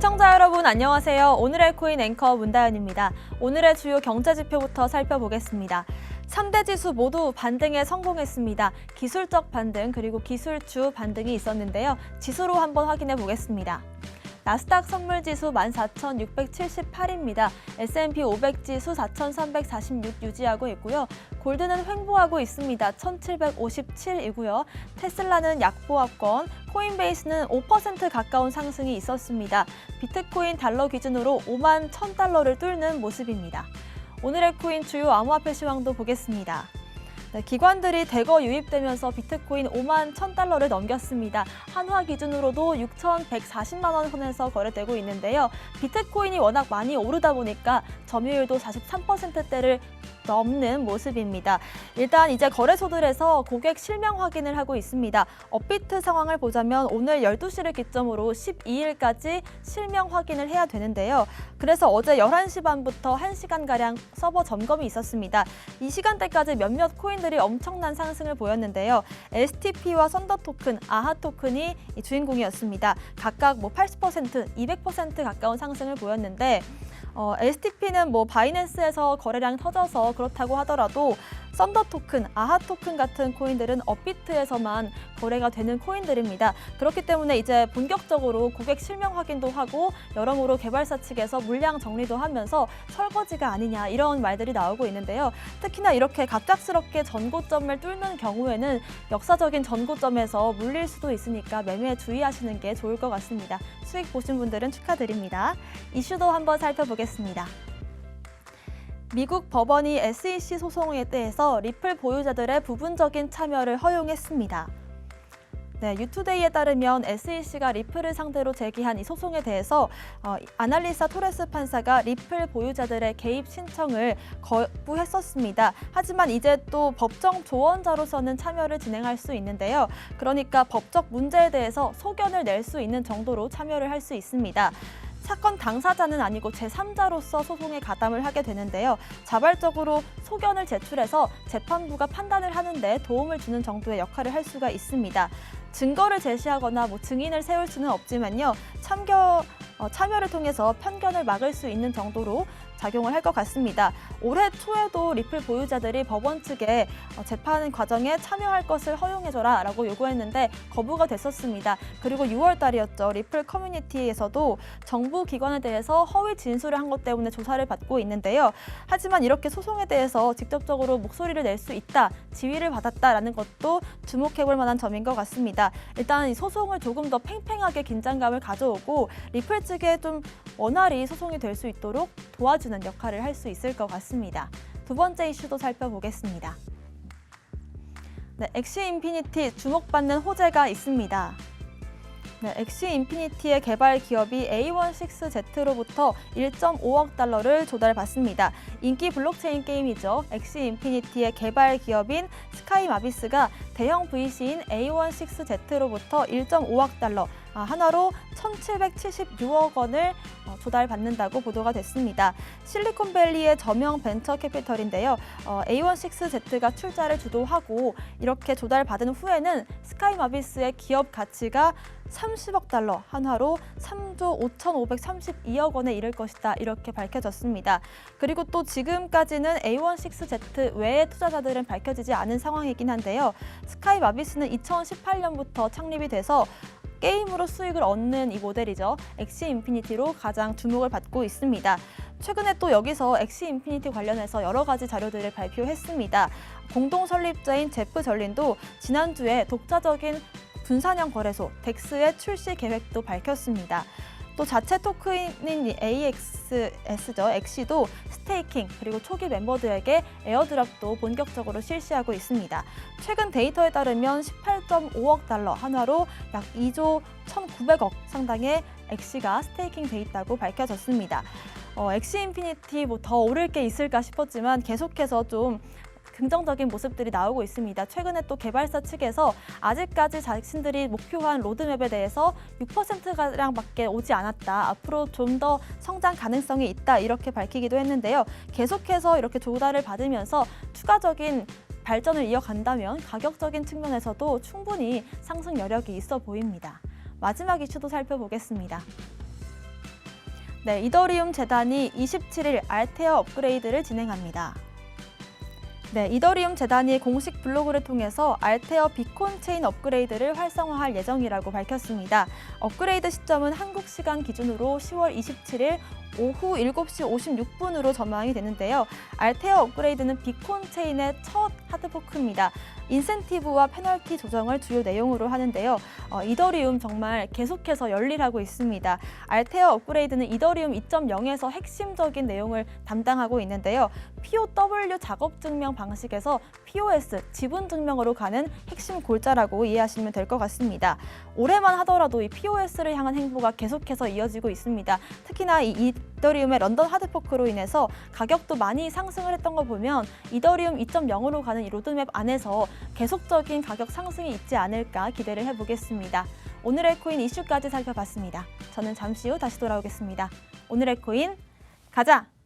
시청자 여러분 안녕하세요. 오늘의 코인 앵커 문다연입니다. 오늘의 주요 경제 지표부터 살펴보겠습니다. 3대 지수 모두 반등에 성공했습니다. 기술적 반등 그리고 기술주 반등이 있었는데요. 지수로 한번 확인해 보겠습니다. 나스닥 선물 지수 14,678입니다. S&P 500 지수 4,346 유지하고 있고요. 골드는 횡보하고 있습니다. 1,757이고요. 테슬라는 약보합권, 코인베이스는 5% 가까운 상승이 있었습니다. 비트코인 달러 기준으로 5만 1,000달러를 뚫는 모습입니다. 오늘의 코인 주요 암호화폐 시황도 보겠습니다. 네, 기관들이 대거 유입되면서 비트코인 5만 1,000달러를 넘겼습니다. 한화 기준으로도 6,140만 원 선에서 거래되고 있는데요. 비트코인이 워낙 많이 오르다 보니까 점유율도 43%대를 넘는 모습입니다. 일단 이제 거래소들에서 고객 실명 확인을 하고 있습니다. 업비트 상황을 보자면 오늘 12시를 기점으로 12일까지 실명 확인을 해야 되는데요. 그래서 어제 11시 반부터 1시간가량 서버 점검이 있었습니다. 이 시간대까지 몇몇 코인들이 엄청난 상승을 보였는데요. STP와 썬더 토큰, 아하 토큰이 이 주인공이었습니다. 각각 뭐 80%, 200% 가까운 상승을 보였는데 어, STP는 뭐 바이낸스에서 거래량 터져서 그렇다고 하더라도 썬더 토큰, 아하 토큰 같은 코인들은 업비트에서만 거래가 되는 코인들입니다. 그렇기 때문에 이제 본격적으로 고객 실명 확인도 하고 여러모로 개발사 측에서 물량 정리도 하면서 설거지가 아니냐 이런 말들이 나오고 있는데요. 특히나 이렇게 갑작스럽게 전고점을 뚫는 경우에는 역사적인 전고점에서 물릴 수도 있으니까 매매에 주의하시는 게 좋을 것 같습니다. 수익 보신 분들은 축하드립니다. 이슈도 한번 살펴보겠습니다. 미국 법원이 SEC 소송에 대해서 리플 보유자들의 부분적인 참여를 허용했습니다. 네, 유투데이에 따르면 SEC가 리플을 상대로 제기한 이 소송에 대해서 어, 아날리사 토레스 판사가 리플 보유자들의 개입 신청을 거부했었습니다. 하지만 이제 또 법정 조언자로서는 참여를 진행할 수 있는데요. 그러니까 법적 문제에 대해서 소견을 낼 수 있는 정도로 참여를 할 수 있습니다. 사건 당사자는 아니고 제3자로서 소송에 가담을 하게 되는데요. 자발적으로 소견을 제출해서 재판부가 판단을 하는데 도움을 주는 정도의 역할을 할 수가 있습니다. 증거를 제시하거나 뭐 증인을 세울 수는 없지만요. 참여 어, 참여를 통해서 편견을 막을 수 있는 정도로 작용을 할 것 같습니다. 올해 초에도 리플 보유자들이 법원 측에 어, 재판 과정에 참여할 것을 허용해줘라 라고 요구했는데 거부가 됐었습니다. 그리고 6월 달이었죠. 리플 커뮤니티에서도 정부 기관에 대해서 허위 진술을 한 것 때문에 조사를 받고 있는데요. 하지만 이렇게 소송에 대해서 직접적으로 목소리를 낼 수 있다, 지위를 받았다라는 것도 주목해볼 만한 점인 것 같습니다. 일단 이 소송을 조금 더 팽팽하게 긴장감을 가져오고 리플 측에 좀 원활히 소송이 될 수 있도록 도와주는 역할을 할 수 있을 것 같습니다. 두 번째 이슈도 살펴보겠습니다. 네, 엑시 인피니티 주목받는 호재가 있습니다. 네, 엑시 인피니티의 개발 기업이 A16Z로부터 1.5억 달러를 조달받습니다. 인기 블록체인 게임이죠. 엑시 인피니티의 개발 기업인 스카이 마비스가 대형 VC인 A16Z로부터 1.5억 달러, 아, 하나로 1,776억 원을 어, 조달받는다고 보도가 됐습니다. 실리콘밸리의 저명 벤처 캐피털인데요. 어, A16Z가 출자를 주도하고 이렇게 조달받은 후에는 스카이 마비스의 기업 가치가 30억 달러, 한화로 3조 5,532억 원에 이를 것이다. 이렇게 밝혀졌습니다. 그리고 또 지금까지는 A16Z 외의 투자자들은 밝혀지지 않은 상황이긴 한데요. 스카이 마비스는 2018년부터 창립이 돼서 게임으로 수익을 얻는 이 모델이죠. 엑시 인피니티로 가장 주목을 받고 있습니다. 최근에 또 여기서 엑시 인피니티 관련해서 여러 가지 자료들을 발표했습니다. 공동 설립자인 제프 절린도 지난주에 독자적인 분산형 거래소 덱스의 출시 계획도 밝혔습니다. 또 자체 토큰인 AXS죠. 엑시도 스테이킹 그리고 초기 멤버들에게 에어드랍도 본격적으로 실시하고 있습니다. 최근 데이터에 따르면 18.5억 달러 한화로 약 2조 1,900억 상당의 엑시가 스테이킹 돼 있다고 밝혀졌습니다. 어, 엑시 인피니티 뭐 더 오를 게 있을까 싶었지만 계속해서 좀 긍정적인 모습들이 나오고 있습니다. 최근에 또 개발사 측에서 아직까지 자신들이 목표한 로드맵에 대해서 6%가량밖에 오지 않았다. 앞으로 좀 더 성장 가능성이 있다. 이렇게 밝히기도 했는데요. 계속해서 이렇게 조달을 받으면서 추가적인 발전을 이어간다면 가격적인 측면에서도 충분히 상승 여력이 있어 보입니다. 마지막 이슈도 살펴보겠습니다. 네, 이더리움 재단이 27일 알테어 업그레이드를 진행합니다. 네, 이더리움 재단이 공식 블로그를 통해서 알테어 비콘 체인 업그레이드를 활성화할 예정이라고 밝혔습니다. 업그레이드 시점은 한국 시간 기준으로 10월 27일 오후 7시 56분으로 전망이 되는데요. 알테어 업그레이드는 비콘 체인의 첫 하드포크입니다. 인센티브와 페널티 조정을 주요 내용으로 하는데요. 어, 이더리움 정말 계속해서 열일하고 있습니다. 알테어 업그레이드는 이더리움 2.0에서 핵심적인 내용을 담당하고 있는데요. POW 작업 증명 방식에서 POS 지분 증명으로 가는 핵심 골자라고 이해하시면 될 것 같습니다. 올해만 하더라도 이 POS를 향한 행보가 계속해서 이어지고 있습니다. 특히나 이 이더리움의 런던 하드포크로 인해서 가격도 많이 상승을 했던 거 보면 이더리움 2.0으로 가는 이 로드맵 안에서 계속적인 가격 상승이 있지 않을까 기대를 해보겠습니다. 오늘의 코인 이슈까지 살펴봤습니다. 저는 잠시 후 다시 돌아오겠습니다. 오늘의 코인 가자!